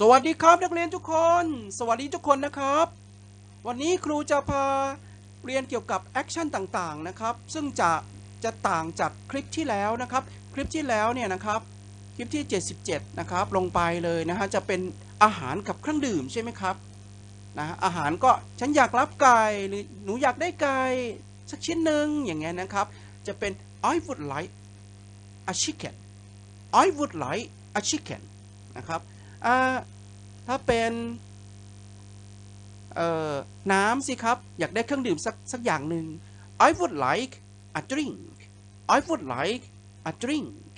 สวัสดีครับนักเรียนทุกคน สวัสดีทุกคนนะครับ วันนี้ครูจะพาเรียนเกี่ยวกับแอคชั่นต่างๆนะครับ ซึ่งจะจะต่างจากคลิปที่แล้วนะครับ คลิปที่แล้วเนี่ยนะครับ คลิปที่ 77 นะครับลงไปเลยนะฮะจะเป็นอาหารกับเครื่องดื่มใช่ไหมครับนะอาหารก็ฉันอยากรับไก่หรือหนูอยากได้ไก่สักชิ้นหนึ่งอย่างเงี้ยนะครับ จะเป็น I would like a chicken I would like a chicken นะครับ อ่าถ้าเป็นเอ่อน้ำสิครับ อยากได้เครื่องดื่มสักสักอย่างหนึ่ง I would like a drink I would like a drink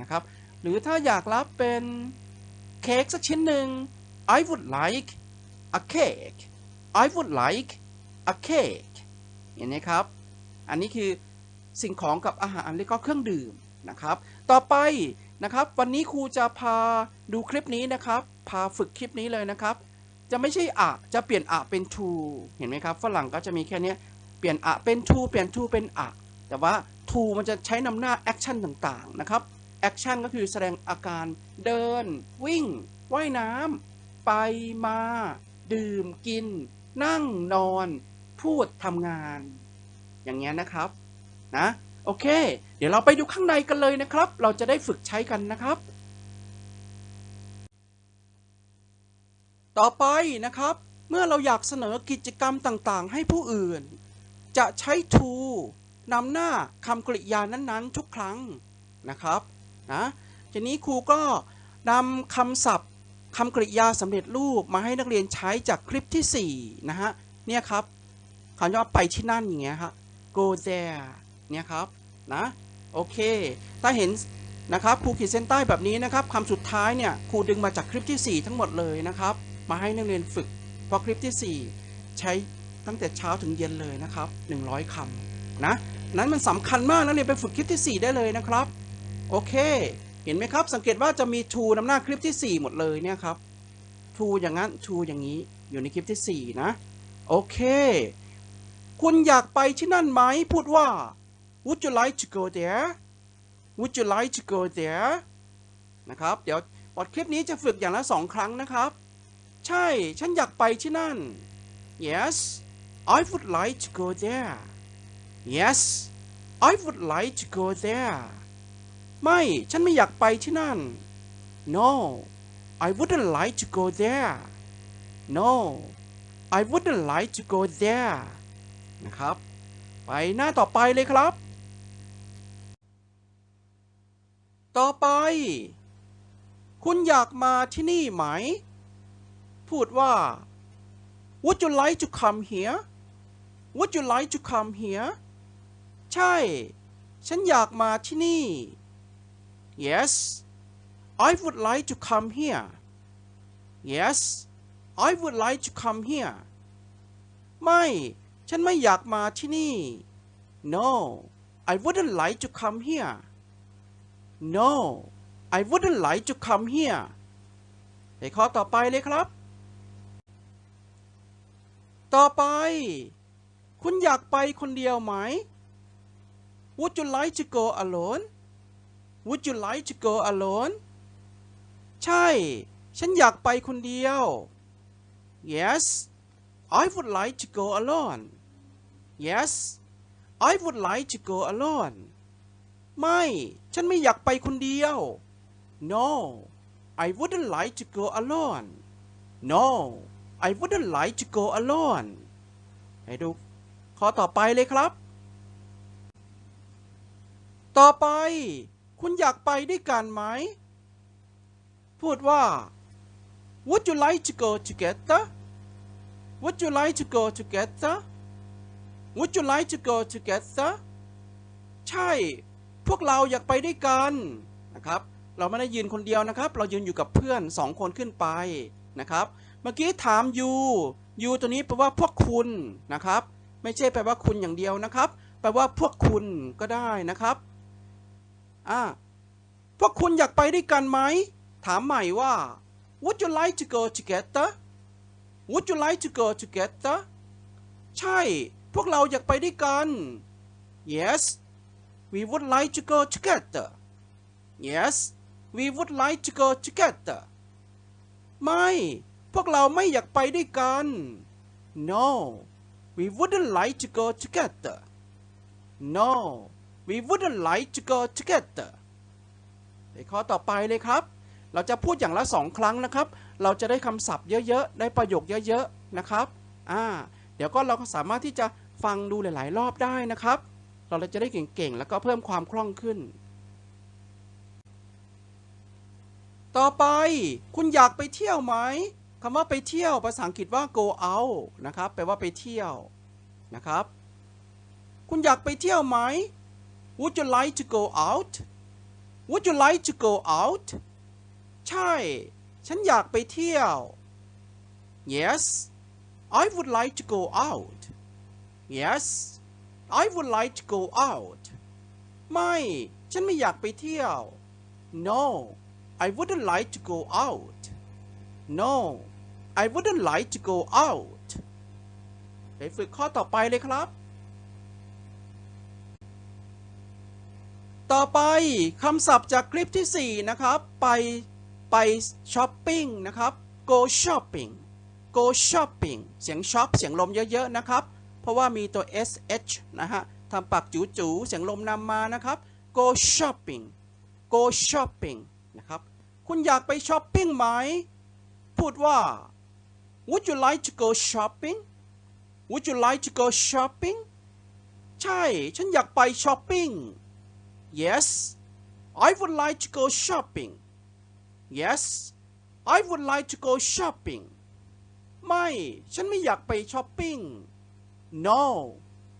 นะครับ หรือถ้าอยากรับเป็นเค้กสักชิ้นหนึ่ง I would like a cake I would like a cake เห็นไหมครับ อันนี้คือสิ่งของกับอาหารและก็เครื่องดื่มนะครับ ต่อไป นะครับ วันนี้ครูจะพาดูคลิปนี้นะครับ พาฝึกคลิปนี้เลยนะครับ จะไม่ใช่อะจะเปลี่ยนอะเป็น to เห็นไหมครับ ฝรั่งก็จะมีแค่นี้เปลี่ยนอะเป็น to เปลี่ยน to เป็นอะแต่ว่า to มันจะใช้นำหน้าแอคชั่นต่างๆ นะครับแอคชั่นก็คือแสดงอาการเดิน วิ่ง ว่ายน้ำไปมา ดื่มกิน นั่งนอน พูดทำงาน อย่างเงี้ยนะครับนะ โอเค เดี๋ยวเราไปดูข้างในกันเลยนะครับ เราจะได้ฝึกใช้กันนะครับ ต่อไปนะครับ เมื่อเราอยากเสนอกิจกรรมต่างๆ ให้ผู้อื่น จะใช้ to นำหน้าคำกริยานั้นๆ ทุกครั้งนะครับนะทีนี้ครูก็นำคำศัพท์คำกริยาสำเร็จรูปมาให้นักเรียนใช้จากคลิปที่ 4 นะฮะ เนี่ยครับคำว่าไปที่นั่นอย่างเงี้ยครับ go there เนี่ยครับนะโอเค ถ้าเห็นนะครับครูขีดเส้นใต้แบบนี้นะครับคำสุดท้ายเนี่ยครูดึงมาจากคลิปที่ 4 ทั้งหมดเลยนะครับ มาให้นักเรียนฝึก เพราะคลิปที่ 4 ใช้ตั้งแต่เช้าถึงเย็นเลยนะครับ 100คำนะนั้นมันสำคัญมากนักเรียนไปฝึกคลิปที่ 4 ได้เลยนะครับ โอเค เห็นไหมครับ สังเกตว่าจะมี to นำหน้าคลิปที่ 4 หมดเลยเนี่ยครับ to อย่างนั้น to อย่างนี้อยู่ในคลิปที่ 4 นะ โอเค คุณอยากไปที่นั่นไหมพูดว่า Would you like to go there Would you like to go there นะครับ เดี๋ยวบทคลิปนี้จะฝึกอย่างละสองครั้งนะครับ ใช่ ฉันอยากไปที่นั่น Yes I would like to go there Yes I would like to go there ไม่ ฉันไม่อยากไปที่นั่น No I wouldn't like to go there No I wouldn't like to go there นะครับ ไปหน้าต่อไปเลยครับ ต่อไป คุณอยากมาที่นี่ไหม พูดว่า Would you like to come here Would you like to come here ใช่ ฉันอยากมาที่นี่ Yes I would like to come here Yes I would like to come here ไม่ ฉันไม่อยากมาที่นี่ No I wouldn't like to come here No I wouldn't like to come here ในข้อต่อไปเลยครับ ต่อไป คุณอยากไปคนเดียวไหม Would you like to go alone Would you like to go alone ใช่ ฉันอยากไปคนเดียว Yes I would like to go alone Yes I would like to go alone ไม่ ฉันไม่อยากไปคนเดียว No I wouldn't like to go alone No I wouldn't like to go alone ให้ดูข้อต่อไปเลยครับ ต่อไป คุณอยากไปด้วยกันไหม พูดว่า Would you like to go together Would you like to go together Would you like to go together ใช่ พวกเราอยากไปด้วยกันนะครับ เราไม่ได้ยืนคนเดียวนะครับ เรายืนอยู่กับเพื่อนสองคนขึ้นไปนะครับ เมื่อกี้ถาม you you ตัวนี้แปลว่าพวกคุณนะครับ ไม่ใช่แปลว่าคุณอย่างเดียวนะครับ แปลว่าพวกคุณก็ได้นะครับอ่าพวกคุณอยากไปด้วยกันไหม ถามใหม่ว่า Would you like to go together Would you like to go together ใช่ พวกเราอยากไปด้วยกัน Yes we would like to go together Yes we would like to go together ไม่ พวกเราไม่อยากไปด้วยกัน No we wouldn't like to go together No we wouldn't like to go together ไปข้อต่อไปเลยครับ เราจะพูดอย่างละสองครั้งนะครับ เราจะได้คำศัพท์เยอะๆ ได้ประโยคเยอะๆ นะครับ อ่า เดี๋ยวก็เราก็สามารถที่จะฟังดูหลายๆ รอบได้นะครับ เราเลยจะได้เก่งๆ แล้วก็เพิ่มความคล่องขึ้น ต่อไปคุณอยากไปเที่ยวไหมคำว่าไปเที่ยวภาษาอังกฤษว่า go out นะครับแปลว่าไปเที่ยวนะครับ คุณอยากไปเที่ยวไหม Would you like to go out Would you like to go out ใช่ ฉันอยากไปเที่ยว Yes I would like to go out Yes I would like to go out ไม่ ฉันไม่อยากไปเที่ยว No I wouldn't like to go out No I wouldn't like to go out ไปฝึกข้อต่อไปเลยครับ ต่อไปคำศัพท์จากคลิปที่ 4 นะครับ ไปไปช้อปปิ้งนะครับ go shopping go shopping เสียงช็อปเสียงลมเยอะ ๆ นะครับ ราะว่ามีตัว sh นะฮะทำปากจู๋ๆเสียงลมนำมานะครับ go shopping go shopping นะครับ คุณอยากไปช้อปปิ้งไหม พูดว่า Would you like to go shopping Would you like to go shopping ใช่ ฉันอยากไปช้อปปิ้ง Yes I would like to go shopping Yes I would like to go shopping ไม่ ฉันไม่อยากไปช้อปปิ้ง No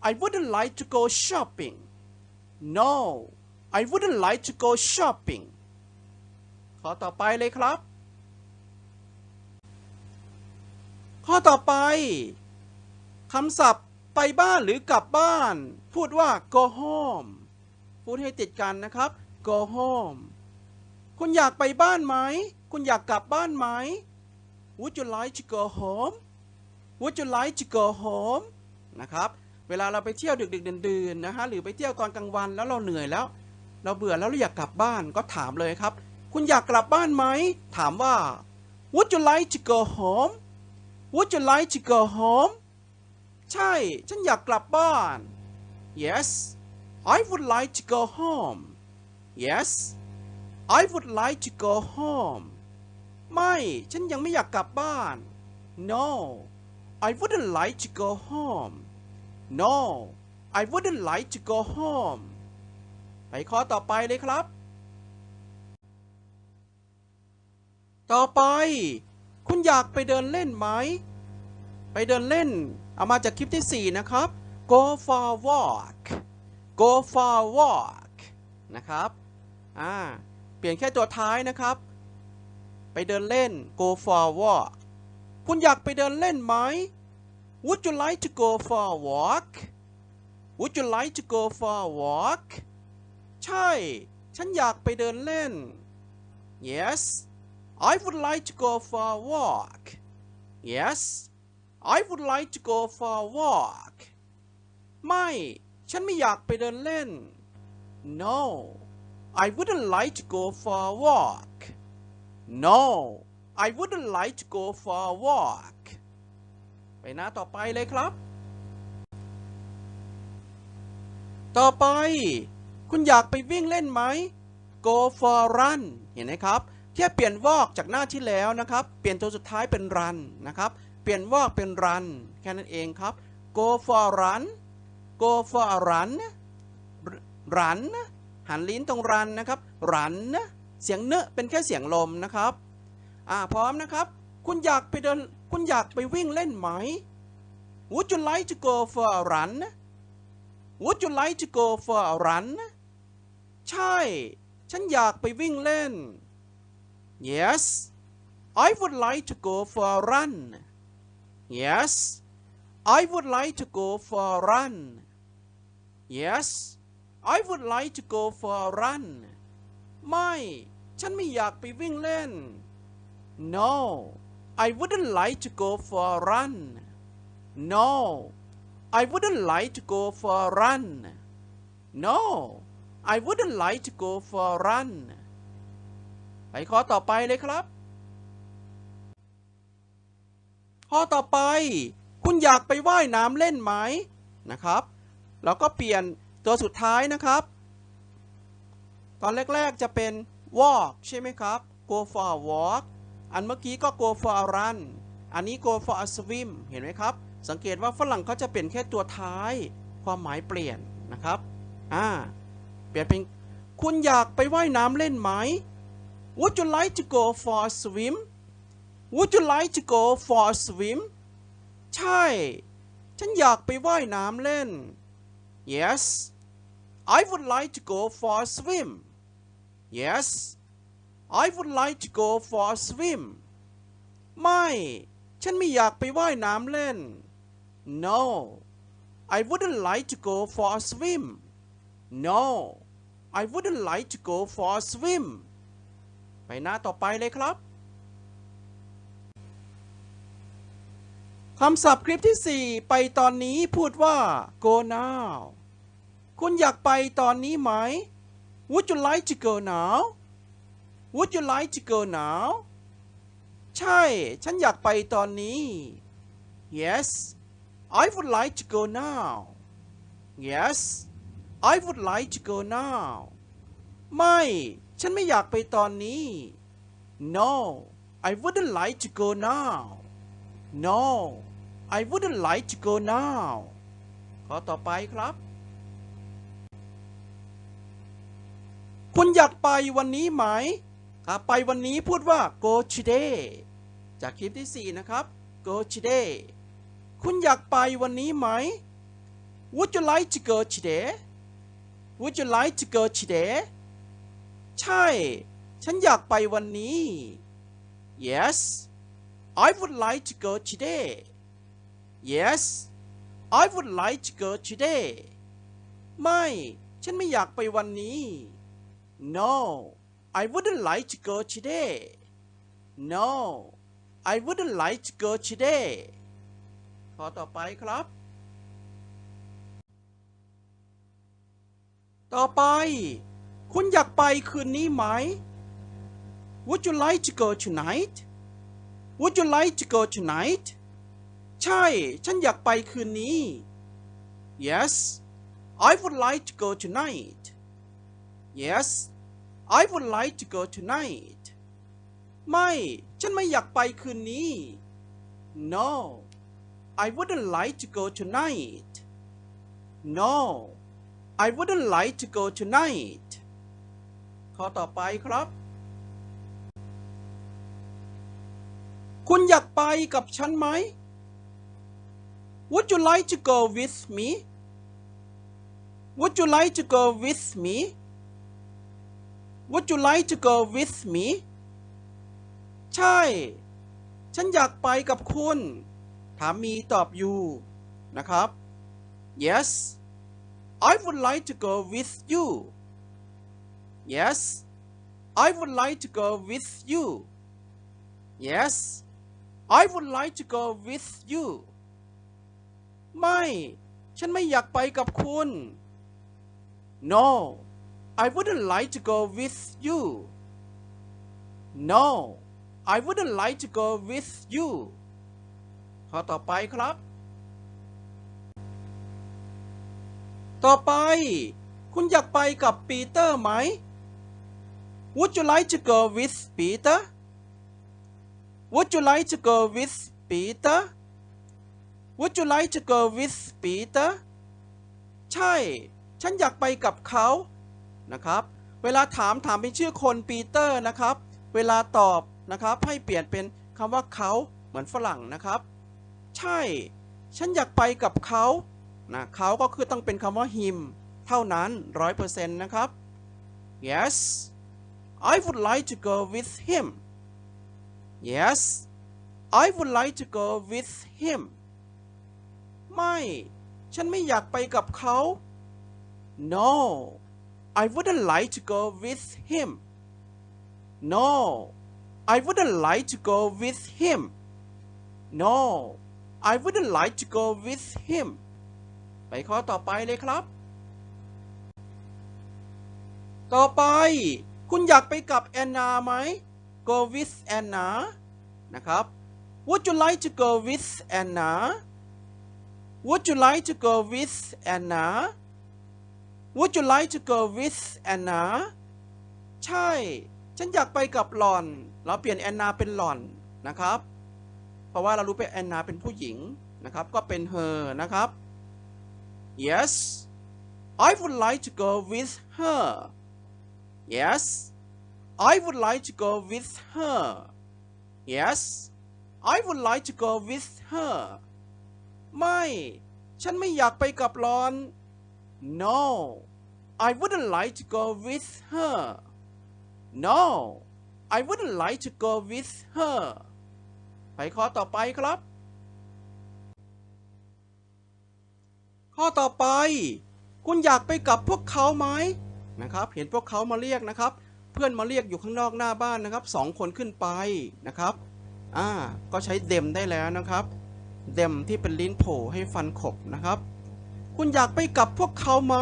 I wouldn't like to go shopping No I wouldn't like to go shopping ข้อต่อไปเลยครับ ข้อต่อไปคำศัพท์ไปบ้านหรือกลับบ้าน พูดว่า go home พูดให้ติดกันนะครับ go home คุณอยากไปบ้านไหม คุณอยากกลับบ้านไหม Would you like to go home Would you like to go home นะครับ เวลาเราไปเที่ยวดึกๆดื่นๆนะฮะหรือไปเที่ยวตอนกลางวันแล้วเราเหนื่อยแล้ว เราเบื่อแล้วเราอยากกลับบ้านก็ถามเลยครับ คุณอยากกลับบ้านไหมถามว่า Would you like to go home Would you like to go home ใช่ ฉันอยากกลับบ้าน Yes I would like to go home Yes I would like to go home ไม่ ฉันยังไม่อยากกลับบ้าน No I wouldn't like to go home No I wouldn't like to go home ไปข้อต่อไปเลยครับ ต่อไป คุณอยากไปเดินเล่นไหม ไปเดินเล่น เอามาจากคลิปที่ 4 นะครับ go for a walk go for a walk นะครับอ่าเปลี่ยนแค่ตัวท้ายนะครับ ไปเดินเล่น go for a walk คุณอยากไปเดินเล่นไหม Would you like to go for a walk Would you like to go for a walk ใช่ ฉันอยากไปเดินเล่น Yes I would like to go for a walk Yes I would like to go for a walk ไม่ ฉันไม่อยากไปเดินเล่น No I wouldn't like to go for a walk No I wouldn't like to go for a walk ไปหน้าต่อไปเลยครับ ต่อไป คุณอยากไปวิ่งเล่นไหม Go for run เห็นไหมครับแค่เปลี่ยนวอกจากหน้าที่แล้วนะครับ เปลี่ยนตัวสุดท้ายเป็น run นะครับ เปลี่ยนวอกเป็น run แค่นั้นเองครับ Go for run Go for a run run หันลิ้นตรง run นะครับ run เสียงเนอะเป็นแค่เสียงลมนะครับ อ่าพร้อมนะครับ คุณอยากไปเดิน คุณอยากไปวิ่งเล่นไหม Would you like to go for a run Would you like to go for a run ใช่ ฉันอยากไปวิ่งเล่น Yes I would like to go for a run Yes I would like to go for a run Yes I would like to go for a run ไม่ ฉันไม่อยากไปวิ่งเล่น No I wouldn't like to go for a run No I wouldn't like to go for a run No I wouldn't like to go for a run ไปข้อต่อไปเลยครับ ข้อต่อไป คุณอยากไปว่ายน้ำเล่นไหมนะครับ แล้วก็เปลี่ยนตัวสุดท้ายนะครับ ตอนแรก ๆ จะเป็น walk ใช่ไหมครับ go for a walk อันเมื่อกี้ก็ go for a run อันนี้ go for a swim เห็นไหมครับ สังเกตว่าฝรั่งเขาจะเปลี่ยนแค่ตัวท้าย ความหมายเปลี่ยนนะครับอ่าเปลี่ยนเป็นคุณอยากไปว่ายน้ำเล่นไหม Would you like to go for a swim Would you like to go for a swim ใช่ ฉันอยากไปว่ายน้ำเล่น Yes I would like to go for a swim Yes I would like to go for a swim ไม่ ฉันไม่อยากไปว่ายน้ำเล่น No I wouldn't like to go for a swim No I wouldn't like to go for a swim ไปหน้าต่อไปเลยครับ คำศัพท์คลิปที่ 4 ไปตอนนี้พูดว่า go now คุณอยากไปตอนนี้ไหม Would you like to go now Would you like to go now ใช่ ฉันอยากไปตอนนี้ Yes I would like to go now Yes I would like to go now ไม่ ฉันไม่อยากไปตอนนี้ No I wouldn't like to go now No I wouldn't like to go now ขอต่อไปครับ คุณอยากไปวันนี้ไหม ไปวันนี้พูดว่า go today จากคลิปที่ 4 นะครับ go today คุณอยากไปวันนี้ไหม Would you like to go today Would you like to go today ใช่ ฉันอยากไปวันนี้ Yes I would like to go today Yes I would like to go today ไม่ ฉันไม่อยากไปวันนี้ No I wouldn't like to go today No I wouldn't like to go today ขอต่อไปครับ ต่อไป คุณอยากไปคืนนี้ไหม Would you like to go tonight Would you like to go tonight ใช่ ฉันอยากไปคืนนี้ Yes I would like to go tonight Yes I would like to go tonight ไม่ ฉันไม่อยากไปคืนนี้ No I wouldn't like to go tonight No I wouldn't like to go tonight ข้อต่อไปครับ คุณอยากไปกับฉันไหม Would you like to go with me Would you like to go with me Would you like to go with me ใช่ ฉันอยากไปกับคุณ ถามมีตอบอยู่นะครับ Yes I would like to go with you Yes I would like to go with you Yes I would like to go with you ไม่ ฉันไม่อยากไปกับคุณ No I wouldn't like to go with you No I wouldn't like to go with you ข้อต่อไปครับ ต่อไป คุณอยากไปกับปีเตอร์ไหม Would you like to go with Peter Would you like to go with Peter Would you like to go with Peter ใช่ ฉันอยากไปกับเขา นะครับ เวลาถามถามเป็นชื่อคนปีเตอร์นะครับ เวลาตอบนะครับให้เปลี่ยนเป็นคำว่าเขาเหมือนฝรั่งนะครับ ใช่ ฉันอยากไปกับเขานะเขาก็คือต้องเป็นคำว่า him เท่านั้นร้อยเปอร์เซ็นต์นะครับ yes I would like to go with him yes I would like to go with him ไม่ ฉันไม่อยากไปกับเขา no I wouldn't like to go with him no I wouldn't like to go with him no I wouldn't like to go with him ไปข้อต่อไปเลยครับ ต่อไป คุณอยากไปกับแอนนาไหม go with Anna นะครับ Would you like to go with Anna Would you like to go with Anna Would you like to go with Anna ใช่ ฉันอยากไปกับหลอน เราเปลี่ยนแอนนาเป็นหลอนนะครับ เพราะว่าเรารู้ไปแอนนาเป็นผู้หญิงนะครับ ก็เป็น her นะครับ Yes I would like to go with her Yes I would like to go with her Yes I would like to go with her ไม่ ฉันไม่อยากไปกับหลอน No I wouldn't like to go with her No I wouldn't like to go with her ไปข้อต่อไปครับ ข้อต่อไป คุณอยากไปกับพวกเขาไหมนะครับ เห็นพวกเขามาเรียกนะครับ เพื่อนมาเรียกอยู่ข้างนอกหน้าบ้านนะครับสองคนขึ้นไปนะครับ อ่า ก็ใช้เดมได้แล้วนะครับ เดมที่เป็นลิ้นโผล่ให้ฟันขบนะครับ คุณอยากไปกับพวกเขาไหม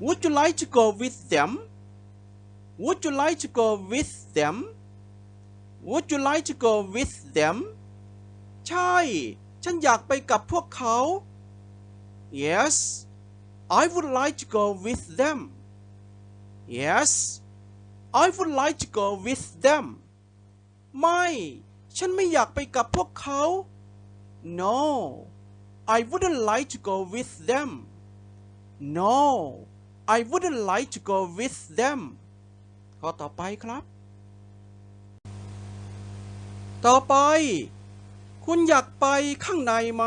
Would you like to go with them Would you like to go with them Would you like to go with them ใช่ ฉันอยากไปกับพวกเขา Yes I would like to go with them Yes I would like to go with them ไม่ ฉันไม่อยากไปกับพวกเขา No I wouldn't like to go with them No I wouldn't like to go with them ข้อต่อไปครับ ต่อไป คุณอยากไปข้างในไหม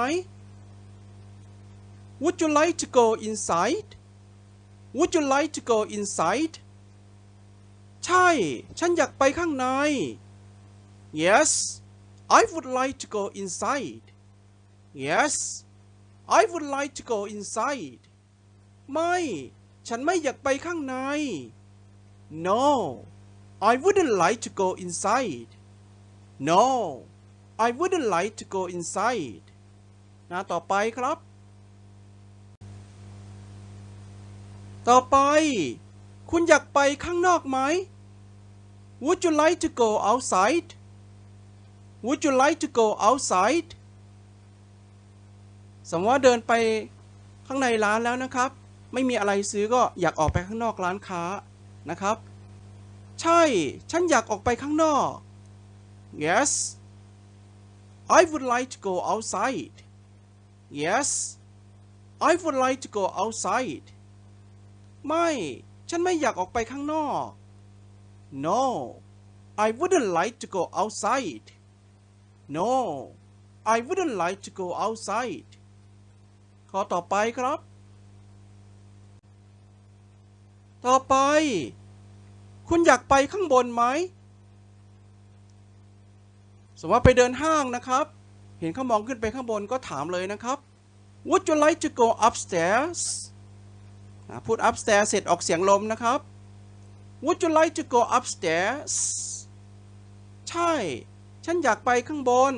Would you like to go inside Would you like to go inside ใช่ ฉันอยากไปข้างใน Yes I would like to go inside Yes I would like to go inside ไม่ ฉันไม่อยากไปข้างใน No I wouldn't like to go inside No I wouldn't like to go inside น้าต่อไปครับ ต่อไป คุณอยากไปข้างนอกไหม Would you like to go outside Would you like to go outside สมมติว่าเดินไปข้างในร้านแล้วนะครับ ไม่มีอะไรซื้อก็อยากออกไปข้างนอกร้านค้านะครับ ใช่ ฉันอยากออกไปข้างนอก Yes I would like to go outside Yes I would like to go outside ไม่ ฉันไม่อยากออกไปข้างนอก No I wouldn't like to go outside No I wouldn't like to go outside ข้อต่อไปครับ ต่อไป คุณอยากไปข้างบนไหม สมมติว่าไปเดินห้างนะครับ เห็นเขามองขึ้นไปข้างบนก็ถามเลยนะครับ Would you like to go upstairs พูด upstairs เสร็จออกเสียงลมนะครับ Would you like to go upstairs ใช่ ฉันอยากไปข้างบน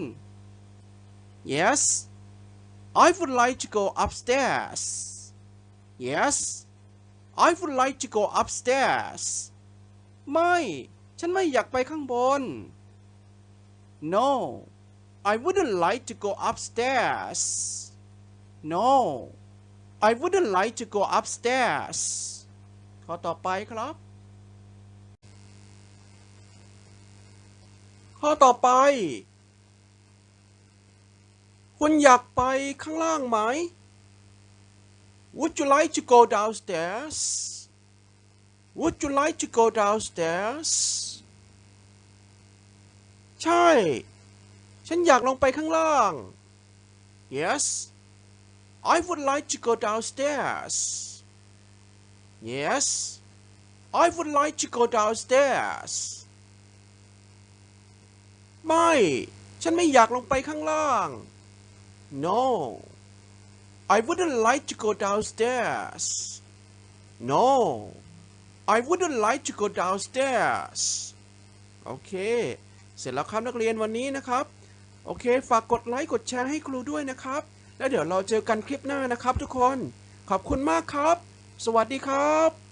Yes I would like to go upstairs Yes I would like to go upstairs ไม่ ฉันไม่อยากไปข้างบน No I wouldn't like to go upstairs No I wouldn't like to go upstairs ข้อต่อไปครับ ข้อต่อไป คุณอยากไปข้างล่างไหม Would you like to go downstairs Would you like to go downstairs ใช่ ฉันอยากลงไปข้างล่าง Yes I would like to go downstairs Yes I would like to go downstairs ไม่ ฉันไม่อยากลงไปข้างล่าง No I wouldn't like to go downstairs No I wouldn't like to go downstairs โอเค เสร็จแล้วครับนักเรียนวันนี้นะครับ โอเค ฝากกดไลค์กดแชร์ให้ครูด้วยนะครับ แล้วเดี๋ยวเราเจอกันคลิปหน้านะครับทุกคน ขอบคุณมากครับ สวัสดีครับ